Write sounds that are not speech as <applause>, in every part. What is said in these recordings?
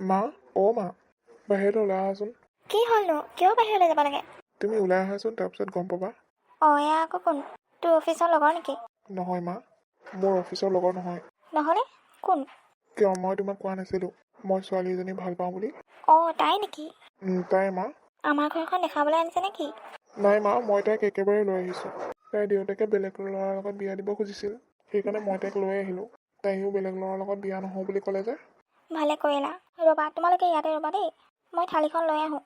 মা অ' মা বাহিৰলৈ ওলাই আহাচোন কি হ'লনো কিয় বাহিৰলৈ যাব লাগে তুমি ওলাই আহাচোন তাৰপিছত গম পাবা অঁ এয়া আকৌ কোন তোৰ অফিচৰ লগৰ নেকি নহয় মা মোৰ অফিচৰ লগৰ নহয় নহ'লে কোন কিয় মই তোমাক কোৱা নাছিলোঁ মই ছোৱালী এজনী ভাল পাওঁ বুলি অঁ তাই নেকি উম, তাই মা আমাৰ ঘৰখন দেখাবলৈ আনিছে নেকি নাই মা মই তাইক একেবাৰে লৈ আহিছোঁ তাইৰ দেউতাকে বেলেগ ল'ৰাৰ লগত বিয়া দিব খুজিছিল সেইকাৰণে মই তাইক লৈ আহিলোঁ তাইও বেলেগ ল'ৰাৰ লগত বিয়া নহওঁ বুলি ক'লে যে ভালে কৰিলা। ৰ'বা তোমালোকে ইয়াতে ৰ'বা দেই। মই থালিখন লৈ আহোঁ।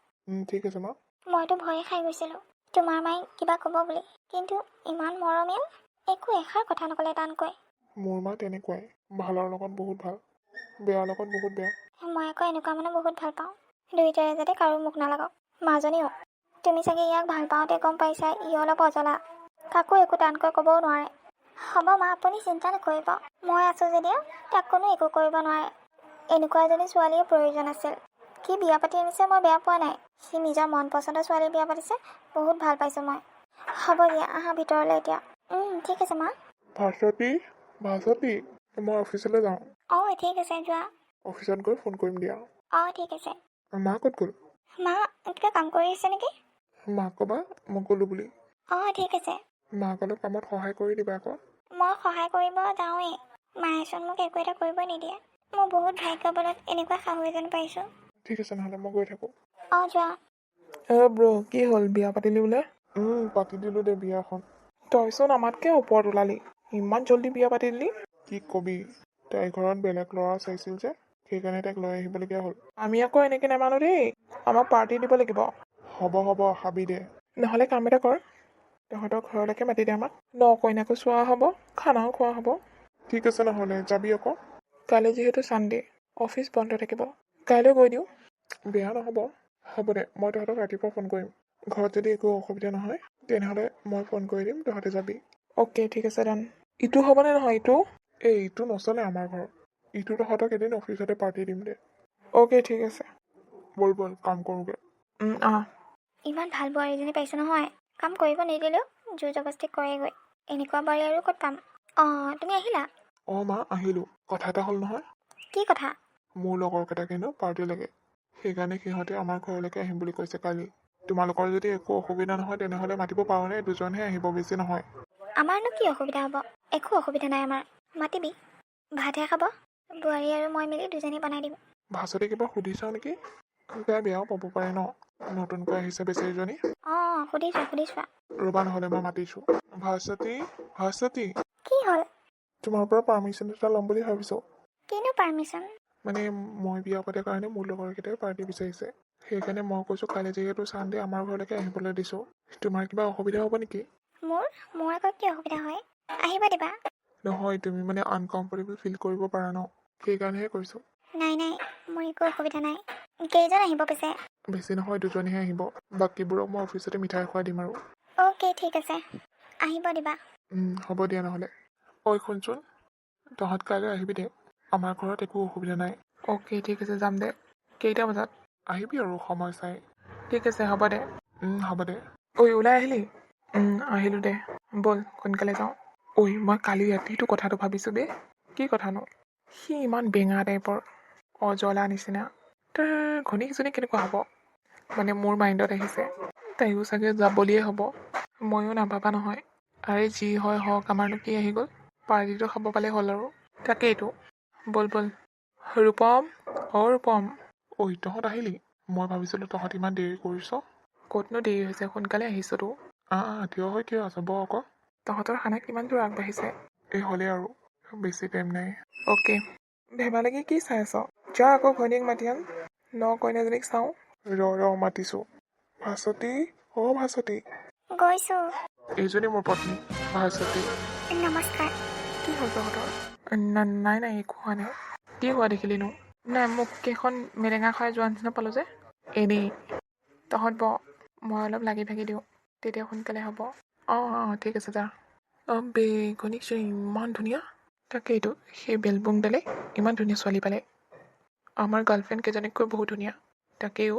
ঠিক আছে মা মইতো ভয়ে খাই গৈছিলোঁ। তোমাৰ মায়ে কিবা ক'ব বুলি। কিন্তু ইমান মৰমীয়াল একো এষাৰ কথা নক'লে টানকৈ। মোৰ মা তেনেকুৱাই। ভালৰ লগত বহুত ভাল। বেয়াৰ লগত বহুত বেয়া। মই আকৌ এনেকুৱা মানুহ বহুত ভাল পাওঁ। দুয়োটাৰে যাতে কাৰো মুখ নালাগক। মাজনীও তুমি চাগে ইয়াক ভাল পাওঁতে গম পাইছা ই অলপ অজলা। কাকো একো টানকৈ ক'বও নোৱাৰে। হ'ব মা আপুনি চিন্তা নকৰিব। মই আছোঁ যদিও তাক কোনো একো কৰিব নোৱাৰে। এনেকুৱা এজনী ছোৱালীৰ প্ৰয়োজন আছিল। সি বিয়া পাতি আনিছে মই বেয়া পোৱা নাই। সি নিজৰ মন পচন্দৰ ছোৱালী বিয়া পাতিছে বহুত ভাল পাইছোঁ মই। হ'ব দিয়া আহা ভিতৰলৈ এতিয়া। ঠিক আছে মা। ভাস্বতী ভাস্বতী মই অফিচলৈ যাওঁ। অঁ ঠিক আছে যোৱা। অফিচত গৈ ফোন কৰিম দিয়া। অঁ ঠিক আছে। মা ক'ত গ'ল? মা কিবা কাম কৰি আছে নেকি? মাক ক'বা মই গ'লোঁ বুলি। অঁ ঠিক আছে। মাক অলপ কামত সহায় কৰি দিবা আকৌ। মই সহায় কৰিব যাওঁৱেই। মায়েচোন মোক একো এটা কৰিবই নিদিয়ে। মই বহুত ভাগ্যবলত এনেকুৱা শাহু এজন পাইছোঁ। ঠিক আছে নহ'লে মই গৈ থাকোঁ। অঁ যোৱা। এ ব্ৰ কি হ'ল? বিয়া পাতিলি বোলে? পাতি দিলোঁ দে বিয়াখন। তইচোন আমাতকৈ ওপৰত ওলালি। ইমান জল্দি বিয়া পাতি দিলি কি কবি? তাইৰ ঘৰত বেলেগ ল'ৰা চাইছিল যে সেইকাৰণে তাইক লৈ আহিবলগীয়া হ'ল। আমি আকৌ এনেকৈ নামানো দেই। আমাক পাৰ্টি দিব লাগিব। হ'ব হ'ব খাবি দে। নহ'লে কাম এটা কৰ। তহঁতৰ ঘৰলৈকে মাতি দে আমাক। ন কইনাকো চোৱা হ'ব খানাও খোৱা হ'ব। ঠিক আছে নহ'লে যাবি আকৌ। কালি যিহেতু ছানডে অফিচ বন্ধ থাকিব। কাইলৈ গৈ দিওঁ। বেয়া নহ'ব হ'ব দে মই তহঁতক ৰাতিপুৱা ফোন কৰিম। ঘৰত যদি একো অসুবিধা নহয় তেনেহ'লে মই ফোন কৰি দিম তহঁতে যাবি। অ'কে ঠিক আছে ডান ইটো হ'বনে নহয় ইটো? এই ইটো নচলে আমাৰ ঘৰত। ইটো তহঁতক এদিন অফিচতে পাৰ্টি দিম দে। অ'কে ঠিক আছে। ব'ল ব'ল কাম কৰোঁগৈ। আহ। ইমান ভাল বোৱাৰীজনী পাইছোঁ নহয়। কাম কৰিব নিদিলেও জোৰ জবস্তি কৰেগৈ। এনেকুৱা বোৱাৰী আৰু ক'ত পাম? অঁ তুমি আহিলা? অঁ মা আহিলোঁ। কথা এটা হ'ল নহয়। কি কথা? মোৰ লগৰকেইটাক হেনো পাৰ্টি লাগে সেইকাৰণে সিহঁতে আমাৰ ঘৰলৈকে আহিম বুলি কৈছে কালি। তোমালোকৰ যদি একো অসুবিধা নহয় তেনেহ'লে মাতিব পাৰোঁনে? দুজনহে আহিব বেছি নহয়। আমাৰনো কি অসুবিধা হ'ব? একো অসুবিধা নাই আমাৰ। মাতিবি। ভাতহে খাব। বোৱাৰী আৰু মই মিলি দুজনী বনাই দিম। ভাছতে কিবা সুধিছাও নেকি? বেয়া বেয়াও পাব পাৰে ন? নতুনকৈ আহিছে বেচেৰীজনী। অঁ সুধিছোৱা সুধিছোৱা ৰ'বা নহ'লে মই মাতিছোঁ। ভাস্বতী ভাস্বতী। কি হ'ল? তোমাৰ পৰা পাৰ্মিশ্যন এটা ল'ম বুলি ভাবিছোঁ। কিনো পাৰ্মিশ্যন মানে মই বিয়া পতাৰ কাৰণে মোৰ লগৰকেইটাই পাৰ্টি বিচাৰিছে। সেইকাৰণে মই কৈছোঁ কালি যিহেতু চানডে আমাৰ ঘৰলৈকে আহিবলৈ দিছোঁ। তোমাৰ কিবা অসুবিধা হ'ব নেকি? মোৰ? মোৰ আকৌ কি অসুবিধা হয়? আহিব দিবা। নহয় তুমি মানে আনকমফৰ্টেবল ফিল কৰিব পাৰা ন? সেইকাৰণেহে কৈছোঁ। নাই নাই মোৰ একো অসুবিধা নাই। কেইজন আহিব পিছে? বেছি নহয় দুজনীহে আহিব। বাকীবোৰক মই অফিচতে মিঠাই খুৱাই দিম আৰু। অ'কে ঠিক আছে। আহিব দিবা। হ'ব দিয়া নহ'লে। ঐ শুনচোন। তহঁত কাইলৈ আহিবি দে। আমাৰ ঘৰত একো অসুবিধা নাই। অ'কে ঠিক আছে যাম দে। কেইটা বজাত? আহিবি আৰু সময় চাই। ঠিক আছে হ'ব দে। হ'ব দে। ঐ ওলাই আহিলি? আহিলোঁ দে। ব'ল সোনকালে যাওঁ। ঐ মই কালি ৰাতিটো কথাটো ভাবিছোঁ বে। কি কথানো? সি ইমান বেঙা টাইপৰ। অজলা নিচিনা। তাৰ ঘনীকজনী কেনেকুৱা হ'ব? মানে মোৰ মাইণ্ডত আহিছে। তাইও চাগে যাবলিয়ে হ'ব। ময়ো নাভাবা নহয়। আৰে যি হয় হওক আমাৰনো কি আহি গ'ল? পাৰ্টিটো খাব পালে হ'ল আৰু। তাকেইতো ব'ল ব'ল। ৰূপম অ' ৰূপম। ঐ তহঁত আহিলি? মই ভাবিছিলোঁ তহঁত ইমান দেৰি কৰিছ। ক'তনো দেৰি হৈছে সোনকালে আহিছোঁতো আহ আহ থিয় হৈ কিয় আছ ব আকৌ তহঁতৰ খানা কিমান দূৰ আগবাঢ়িছে? এই হ'লে আৰু বেছি টাইম নাই। অ'কে। ধেমালিকে কি চাই আছ? যা আকৌ ঘৈণীয়েক মাতি আন। ন কইনাজনীক চাওঁ। ৰ ৰ মাতিছোঁ। ভাস্বতী অ ভাস্বতী। গৈছোঁ। এইজনী মোৰ পত্নী ভাস্বতী। নমস্কাৰ। কি হ'ল তহঁতৰ নাই নাই একো হোৱা নাই কি হোৱা দেখিলিনো নাই মোক কেইখন মেৰেঙা খাই যোৱা নিচিনা পালোঁ যে এনেই তহঁত ব মই অলপ লাগি ভাগি দিওঁ তেতিয়া সোনকালে হ'ব অঁ অঁ ঠিক আছে যা অঁ বে ঘনীকজনী ইমান ধুনীয়া তাকেইতো সেই বেলবুংডালে ইমান ধুনীয়া ছোৱালী পালে আমাৰ গাৰ্লফ্ৰেণ্ড কেইজনীতকৈ বহুত ধুনীয়া তাকেও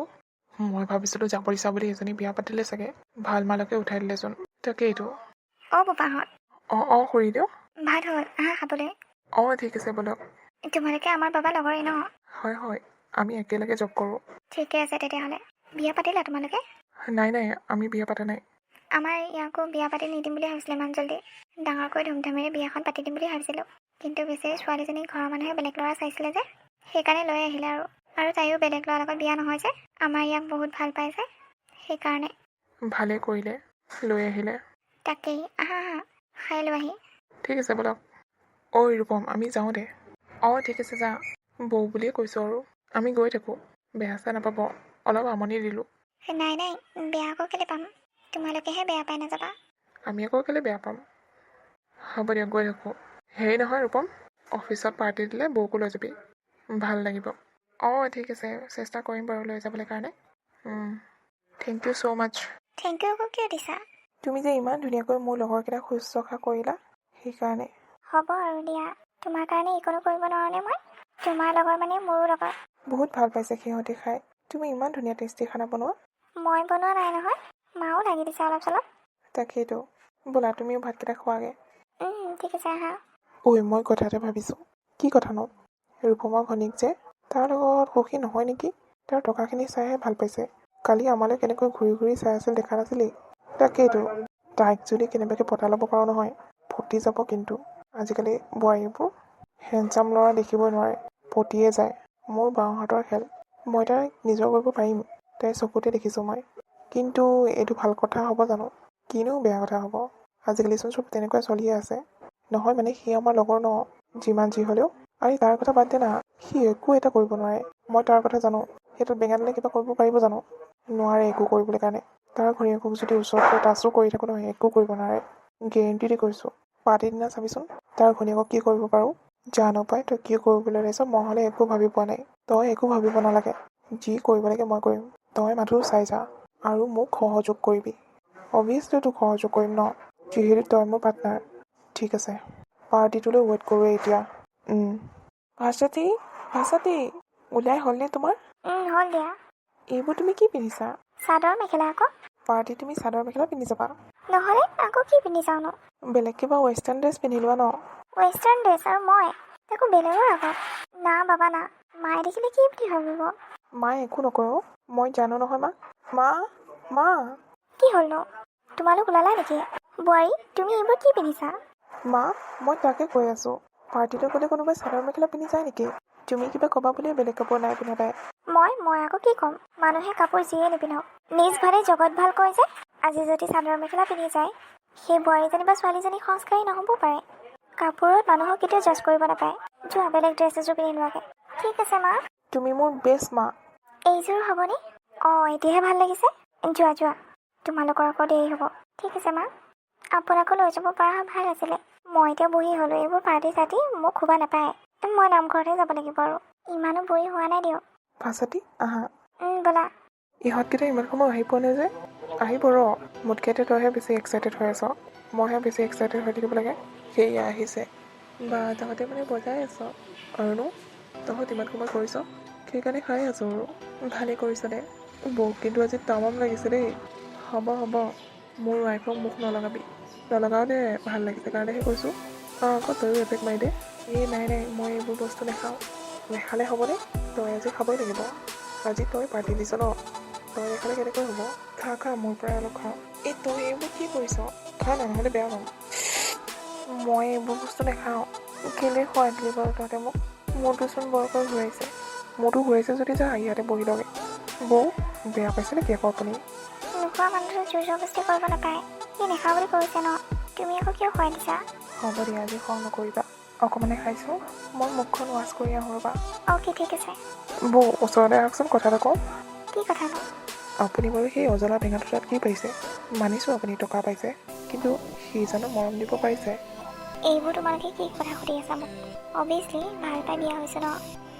মই ভাবিছিলোঁ জাপৰিছা বুলি এজনী বিয়া পাতিলে চাগে ভাল মালকে উঠাই দিলেচোন তাকেইতো অঁ বোপাহঁত অঁ অঁ খুৰী ভাত হ'ল আহা খাবলৈ অঁ ঠিক আছে বলক। তোমালোকে আমাৰ বাবা লগৰেই ন? হয় হয় আমি একেলগে জব কৰোঁ। ঠিকে আছে তেতিয়াহ'লে। বিয়া পাতিলা তোমালোকে? নাই নাই আমি বিয়া পাতা নাই। আমাৰ ইয়াকো বিয়া পাতি নিদিম বুলি ভাবিছিলে ইমান জল্দি। ডাঙৰকৈ ধুমধামেৰে বিয়াখন পাতি দিম বুলি ভাবিছিলোঁ। কিন্তু বেছি ছোৱালীজনী ঘৰৰ মানুহে বেলেগ ল'ৰা চাইছিলে যে সেইকাৰণে লৈ আহিলে আৰু। আৰু তাইও বেলেগ ল'ৰাৰ লগত বিয়া নহয় যে আমাৰ ইয়াক বহুত ভাল পাই যে সেইকাৰণে। ভালেই কৰিলে লৈ আহিলে। তাকেই। আহা আহা খাই লোৱাহি ঠিক আছে ব'লক ঐ ৰূপম আমি যাওঁ দে। অঁ ঠিক আছে যা। বৌ বুলিয়ে কৈছোঁ আৰু। আমি গৈ থাকোঁ। বেয়া চেয়া নাপাব। অলপ আমনি দিলোঁ। নাই নাই বেয়া আকৌ কেলৈ পাম? তোমালোকেহে বেয়া পাই নাযাবা। আমি আকৌ কেলৈ বেয়া পাম? হ'ব দিয়ক গৈ থাকোঁ। হেৰি নহয় ৰূপম। অফিচত পাৰ্টি দিলে বৌকো লৈ যাবি। ভাল লাগিব। অঁ ঠিক আছে। চেষ্টা কৰিম বাৰু লৈ যাবলৈ কাৰণে। Thank you so' much thank you আকৌ কিয় দিছা? তুমি যে ইমান ধুনীয়াকৈ মোৰ লগৰকেইটাক শুশ্ৰূষা কৰিলা। সেইকাৰণে। হ'ব আৰু দিয়া। তোমাৰ কাৰণে একো কৰিব নোৱাৰোনে মই? তোমাৰ লগৰ মানে মোৰো লগৰ। বহুত ভাল পাইছে সিহঁতে খাই। তুমি ইমান ধুনীয়া টেষ্টি খানা বনোৱা। মই বনোৱা নাই নহয়। মাও লাগি দিছে অলপ চলপ। তাকেইতো। ব'লা তুমিও ভাতকেইটা খোৱাগৈ। ঠিক আছে আহা। ঐ মই কথা এটা ভাবিছোঁ। কি কথানো ৰূপমৰ ঘনীক যে তাৰ লগত সুখী নহয় নেকি? তেওঁৰ টকাখিনি চাইহে ভাল পাইছে। কালি আমালৈ কেনেকৈ ঘূৰি ঘূৰি চাই আছিল দেখা নাছিলি তাকেইতো। তাইক যদি কেনেবাকৈ পতা ল'ব পাৰোঁ নহয়। ফটি যাব কিন্তু। আজিকালি বোৱাৰীবোৰ হেণ্ডচাম ল'ৰা দেখিবই নোৱাৰে পতিয়ে যায়। মোৰ বাওঁহাতৰ খেল মই তাইক নিজৰ কৰিব পাৰিম তাইৰ চকুতে দেখিছোঁ মই। কিন্তু এইটো ভাল কথা হ'ব জানো? কিনো বেয়া কথা হ'ব? আজিকালিচোন চব তেনেকুৱাই চলিয়ে আছে। নহয় মানে সি আমাৰ লগৰ ন যিমান যি হ'লেও। আৰে তাৰ কথা বাদ দে না সি একো এটা কৰিব নোৱাৰে। মই তাৰ কথা জানো সেইটো বেঙানীলে কিবা কৰিব পাৰিব জানো? নোৱাৰে একো কৰিবলৈ কাৰণে। তাৰ ঘৈণীয়েকক যদি ওচৰত টাচো কৰি থাকোঁ নহয় একো কৰিব নোৱাৰে। গেৰেণ্টি দি কৈছোঁ। পাৰ্টিৰ দিনা চাবিচোন তাৰ ঘৈণীয়েকক কি কৰিব পাৰোঁ? জানো পাই তই কি কৰিবলৈ ওলাইছ? মই হ'লে একো ভাবি পোৱা নাই। তই একো ভাবিব নালাগে। যি কৰিব লাগে মই কৰিম। তই মাথো চাই যা আৰু মোক সহযোগ কৰিবি। অভিয়াছলি তোক সহযোগ কৰিম ন? যিহেতু তই মোৰ পাৰ্টনাৰ ঠিক আছে। পাৰ্টিটোলৈ ৱেইট কৰোঁ এতিয়া। ভাস্বতী ভাস্বতী ওলাই হ'লনে তোমাৰ? হ'ল দিয়া। এইবোৰ তুমি কি পিন্ধিছা? চাদৰ মেখেলা আকৌ। পাৰ্টি তুমি চাদৰ মেখেলা পিন্ধি যাবা। নহ'লে আকৌ কি পিন্ধি যাওঁনো বেলেগ কিবা ৱেষ্টাৰ্ণ ড্ৰেছ পিন্ধি লোৱা ন? ৱেষ্টাৰ্ণ ড্ৰেছ আৰু মই একো বেলেগৰ আগত। না বাবা না। মায়ে দেখিলে কি বুলি ভাবিব? মায়ে একো নকয় অ' মই জানো নহয় মা। মা মা। কি হ'লনো তোমালোক ওলালা নেকি? বোৱাৰী তুমি এইবোৰ কি পিন্ধিছা? মা মই তাকে কৈ আছোঁ। পাৰ্টিলৈ গ'লে কোনোবাই চাদৰ মেখেলা পিন্ধি যায় নেকি? তুমি কিবা ক'বা বুলিয়ে বেলেগ কাপোৰ নাই পিন্ধা তাই। মই মই আকৌ কি ক'ম? মানুহে কাপোৰ যিয়ে নিপিন্ধক। নিজ ভালে জগত ভাল কয় যে। আজি যদি চাদৰ মেখেলা পিন্ধি যায় সেই বোৱাৰীজনী বা ছোৱালীজনী সংস্কাৰী নহ'ব পাৰে। কাপোৰত মানুহক কেতিয়াও জাজ কৰিব নাপায়। যোৱা বেলেগ ড্ৰেছ এযোৰ পিন্ধি লোৱাগে ঠিক আছে মা। তুমি মোৰ বেষ্ট মা। এইযোৰ হ'বনে? অঁ এতিয়াহে ভাল লাগিছে। যোৱা যোৱা। তোমালোকৰ আকৌ দেৰি হ'ব। ঠিক আছে মা। আপোনাকো লৈ যাব পৰা হয় ভাল আছিলে। মই এতিয়া বুঢ়ী হ'লোঁ। এইবোৰ পাৰ্টি চাৰ্টি মোক খুবা নাপায়। মই নামঘৰতে যাব লাগিব আৰু। ইমানো বুঢ়ী হোৱা নাই দিয়ক। ভাস্বতী আহা। ব'লা। ইহঁতকেইটা ইমান সময় আহি পোৱা নাই যে। আহিব ৰ মোতকেইটা তইহে বেছি এক্সাইটেড হৈ আছ। মইহে বেছি এক্সাইটেড হৈ থাকিব লাগে। সেয়া আহিছে। বা তহঁতে মানে বজাই আছ। আৰুনো তহঁত ইমান সময় কৰিছ? সেইকাৰণে খাই আছোঁ আৰু ভালেই কৰিছ দে। বৌ কিন্তু আজি তামাম লাগিছে দেই। হ'ব হ'ব। মোৰ ৱাইফক মুখ নলগাবি। নলগাও দে ভাল লাগিছে কাৰণেহে কৈছোঁ। অঁ আকৌ তয়ো এপেক মাৰি দে। এই নাই নাই মই এইবোৰ বস্তু নাখাওঁ। নেখালে হ'বনে তই আজি খাবই লাগিব। আজি তই পাৰ্টি দিছ ন? তই নেখালে কেনেকৈ হ'ব খা খা মোৰ পৰাই অলপ খা এই তই এইবোৰ কি কৰিছ খা না নহ'লে বেয়া পাম মই এইবোৰ বস্তু নাখাওঁ কেলৈ খুৱাই দিলি বাৰু তহঁতে মোক মোৰতোচোন বৰকৈ ঘূৰাইছে মোৰতো ঘূৰাইছে যদি যা ইয়াতে বহি লগে বৌ বেয়া পাইছে নেকি আকৌ আপুনি নোখোৱা জোৰ জবস্তি কৰিব নাপায় সি নেখাওঁ বুলি কৈছে ন তুমি আকৌ কিয় খুৱাই দিছা হ'ব দিয়া আজি খং নকৰিবা অকণমানে খাইছোঁ মই মুখখন ৱাছ কৰি আহোঁ ৰ'বা অ'কে ঠিক আছে বৌ ওচৰতে আহকচোন কথা এটা কওঁ কি কথানো আপুনি বাৰু সেই অজলা টেঙাটো তাত কি পাইছে মানিছোঁ আপুনি টকা পাইছে কিন্তু সি জানো মৰম দিব পাৰিছে। এইবোৰ তোমালোকে কি কথা সুধি আছা মোক? অভিয়াছলি ভালো পাই বিয়া হৈছে ন?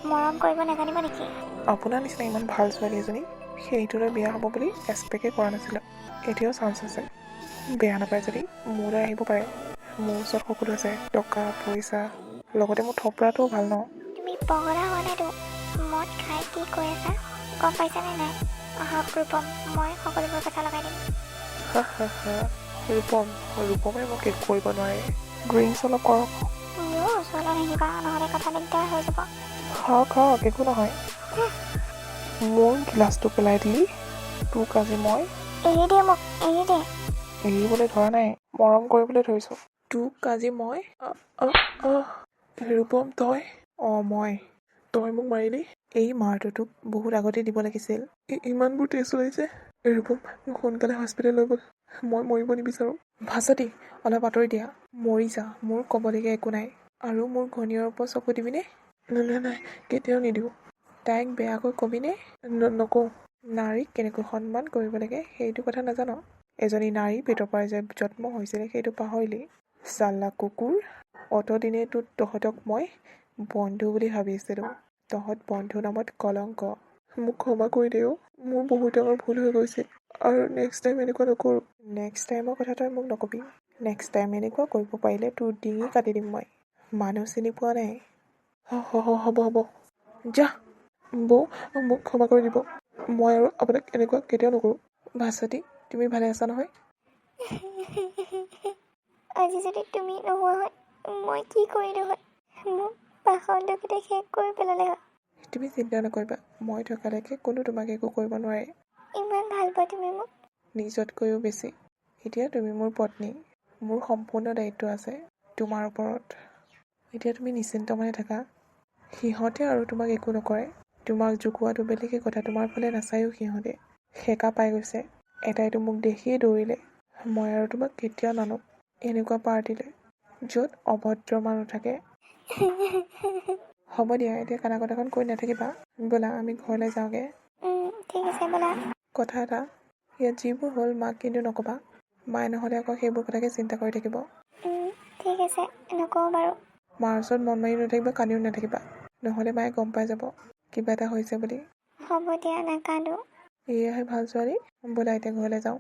মৰম কৰিব নাজানিব নেকি? আপোনাৰ নিচিনা ইমান ভালো ছোৱালী এজনী সেইটোলৈ বিয়া হ'ব বুলি এক্সপেক্টে কৰা নাছিলোঁ। এতিয়াও চান্স আছে। বেয়া নাপায় যদি মোলৈ আহিব পাৰে। মোৰ ওচৰত সকলো আছে টকা পইচা লগতে মোৰ থপৰাটোও ভালো ন? তুমি পগলা হোৱা নাইতো। মদ খাই কি কৈ আছা? গম পাইছানে নাই? ৰূপম মই সকলোবোৰ কথা লগাই দিম। হা হা হা ৰূপম ৰূপমে মোক একো কৰিব নোৱাৰে। ড্ৰিংকছ অলপ কৰক। মোৰ ওচৰলৈ নাহিবা নহ'লে কথা দিগদাৰ হৈ যাব। খাওক খাওক একো নহয়। মোৰ গিলাচটো পেলাই দিলি। তোক আজি মই এৰি দে মোক এৰি দে। এৰিবলৈ ধৰা নাই মৰম কৰিবলৈ ধৰিছোঁ। তোক আজি মই ৰূপম তই অঁ মই। তই মোক মাৰিলি? এই মাৰটো তোক বহুত আগতে দিব লাগিছিল। ইমানবোৰ টেষ্ট ওলাইছে। ৰূপম মোক সোনকালে হস্পিটেল লৈ গ'ল। মই মৰিব নিবিচাৰোঁ। ভাচতি অলপ আঁতৰি দিয়া। মৰি যা মোৰ ক'বলগীয়া একো নাই। আৰু মোৰ ঘনীয়ৰ ওপৰত চকু দিবিনে? নাই নাই কেতিয়াও নিদিওঁ। তাইক বেয়াকৈ ক'বিনে নকওঁ। নাৰীক কেনেকৈ সন্মান কৰিব লাগে সেইটো কথা নাজান। এজনী নাৰী পেটৰ পৰা যে জন্ম হৈছিলে সেইটো পাহৰিলি। চাল্লা কুকুৰ অতদিনে তোত তহঁতক মই বন্ধু বুলি ভাবিছিলোঁ। তহঁত বন্ধু নামত কলংক। মোক ক্ষমা কৰি দেও। মোৰ বহুত ডাঙৰ ভুল হৈ গৈছিল আৰু নেক্সট টাইম এনেকুৱা নকৰোঁ। নেক্সট টাইমৰ কথা তই মোক নকবি। নেক্সট টাইম এনেকুৱা কৰিব পাৰিলে তোৰ ডিঙি কাটি দিম মই। মানুহ চিনি পোৱা নাই? হ'ব হ'ব। যা। বৌ মোক ক্ষমা কৰি দিব। মই আৰু আপোনাক এনেকুৱা কেতিয়াও নকৰোঁ। ভাস্বতী তুমি ভালে আছা নহয়? আজি যদি তুমি নোহোৱা হয় মই কি কৰিলোঁ হয়? মোক দুখতে শেষ কৰি পেলালে হয় তুমি চিন্তা নকৰিবা মই থকালৈকে কোনো তোমাক একো কৰিব নোৱাৰে। ইমান ভাল পোৱা তুমি মোক? নিজতকৈও বেছি। এতিয়া তুমি মোৰ পত্নী মোৰ সম্পূৰ্ণ দায়িত্ব আছে তোমাৰ ওপৰত। এতিয়া তুমি নিশ্চিন্ত মনে থাকা। সিহঁতে আৰু তোমাক একো নকৰে। তোমাক জোকোৱাটো বেলেগে কথা তোমাৰ ফালে নাচায়ো সিহঁতে। সেকা পাই গৈছে। এটাইতো মোক দেখিয়ে দৌৰিলে। মই আৰু তোমাক কেতিয়াও নানো এনেকুৱা পাৰ্টিলৈ য'ত অভদ্ৰ মানুহ থাকে। <laughs> হ'ব দিয়া এতিয়া কানা কথাখন কৈ নাথাকিবা। ব'লা আমি ঘৰলৈ যাওঁগৈ। উম, ঠিক আছে ব'লা। কথা এটা ইয়াত যিবোৰ হ'ল মাক কিন্তু নক'বা। মায়ে নহ'লে আকৌ সেইবোৰ কথাকে চিন্তা কৰি থাকিব। ঠিক আছে নকওঁ বাৰু। মাৰ ওচৰত মন মাৰি নাথাকিবা কান্দিও নাথাকিবা। নহ'লে মায়ে গম পাই যাব কিবা এটা হৈছে বুলি। হ'ব দিয়া নাকান্দো। এয়াহে ভাল ছোৱালী ব'লা এতিয়া ঘৰলৈ যাওঁ।